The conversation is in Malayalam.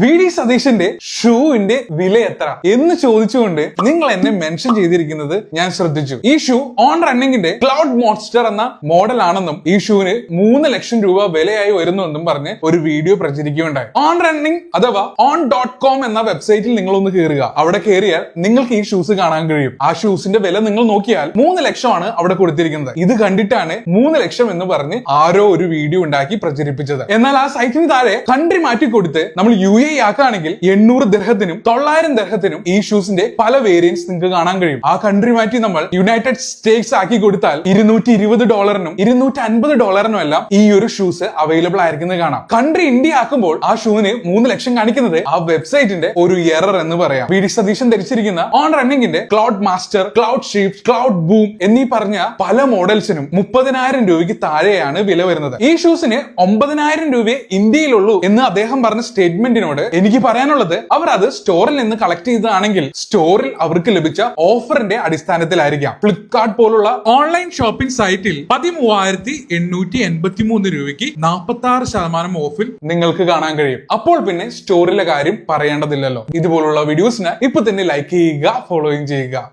വി ഡി സതീഷിന്റെ ഷൂവിന്റെ വില എത്ര എന്ന് ചോദിച്ചുകൊണ്ട് നിങ്ങൾ എന്നെ മെൻഷൻ ചെയ്തിരിക്കുന്നത് ഞാൻ ശ്രദ്ധിച്ചു. ഈ ഷൂ ഓൺ റണ്ണിങ്ങിന്റെ ക്ലൗഡ് മോൺസ്റ്റർ എന്ന മോഡൽ ആണെന്നും ഈ ഷൂവിന് മൂന്ന് ലക്ഷം രൂപ വിലയായി വരുന്നുവെന്നും പറഞ്ഞ് ഒരു വീഡിയോ പ്രചരിക്കുകയുണ്ടായി. ഓൺ റണ്ണിംഗ് അഥവാ ഓൺ ഡോട്ട് കോം എന്ന വെബ്സൈറ്റിൽ നിങ്ങൾ ഒന്ന് കയറുക അവിടെ കയറിയാൽ നിങ്ങൾക്ക് ഈ ഷൂസ് കാണാൻ കഴിയും. ആ ഷൂസിന്റെ വില നിങ്ങൾ നോക്കിയാൽ മൂന്ന് ലക്ഷമാണ് അവിടെ കൊടുത്തിരിക്കുന്നത്. ഇത് കണ്ടിട്ടാണ് മൂന്ന് ലക്ഷം എന്ന് പറഞ്ഞ് ആരോ ഒരു വീഡിയോ ഉണ്ടാക്കി പ്രചരിപ്പിച്ചത്. എന്നാൽ ആ സൈറ്റിന് താഴെ കൺട്രി മാറ്റി കൊടുത്ത് നമ്മൾ യു എ ആക്കുകയാണെങ്കിൽ എണ്ണൂറ് ദർഹത്തിനും തൊള്ളായിരം ദർഹത്തിനും ഈ ഷൂസിന്റെ പല വേരിയൻസ് നിങ്ങൾക്ക് കാണാൻ കഴിയും. ആ കൺട്രി മാറ്റി നമ്മൾ യുണൈറ്റഡ് സ്റ്റേറ്റ്സ് ആക്കി കൊടുത്താൽ ഇരുന്നൂറ്റി ഇരുപത് ഡോളറിനും ഇരുന്നൂറ്റി അൻപത് ഡോളറിനും എല്ലാം ഈ ഒരു ഷൂസ് അവൈലബിൾ ആയിരിക്കുന്നത് കാണാം. കൺട്രി ഇന്ത്യ ആക്കുമ്പോൾ ആ ഷൂവിന് മൂന്ന് ലക്ഷം കാണിക്കുന്നത് ആ വെബ്സൈറ്റിന്റെ ഒരു എറർ എന്ന് പറയാം. വി സതീശൻ ധരിച്ചിരിക്കുന്ന On റണ്ണിംഗിന്റെ cloud master cloud shift cloud boom എന്നീ പറഞ്ഞ പല മോഡൽസിനും മുപ്പതിനായിരം രൂപയ്ക്ക് താഴെയാണ് വില വരുന്നത്. ഈ ഷൂസിന് ഒമ്പതിനായിരം രൂപയെ ഇന്ത്യയിലുള്ളൂ എന്ന് അദ്ദേഹം പറഞ്ഞ സ്റ്റേറ്റ്മെന്റിനോട് എനിക്ക് പറയാനുള്ളത് അവർ അത് സ്റ്റോറിൽ നിന്ന് കളക്ട് ചെയ്തതാണെങ്കിൽ സ്റ്റോറിൽ അവർക്ക് ലഭിച്ച ഓഫറിന്റെ അടിസ്ഥാനത്തിലായിരിക്കാം. ഫ്ലിപ്കാർട്ട് പോലുള്ള ഓൺലൈൻ ഷോപ്പിംഗ് സൈറ്റിൽ പതിമൂവായിരത്തി എണ്ണൂറ്റി എൺപത്തി മൂന്ന് രൂപയ്ക്ക് നാൽപ്പത്തി ആറ് ശതമാനം ഓഫിൽ നിങ്ങൾക്ക് കാണാൻ കഴിയും. അപ്പോൾ പിന്നെ സ്റ്റോറിലെ കാര്യം പറയേണ്ടതില്ലല്ലോ. ഇതുപോലുള്ള വീഡിയോസിന് ഇപ്പൊ തന്നെ ലൈക്ക് ചെയ്യുക ഫോളോയിങ് ചെയ്യുക.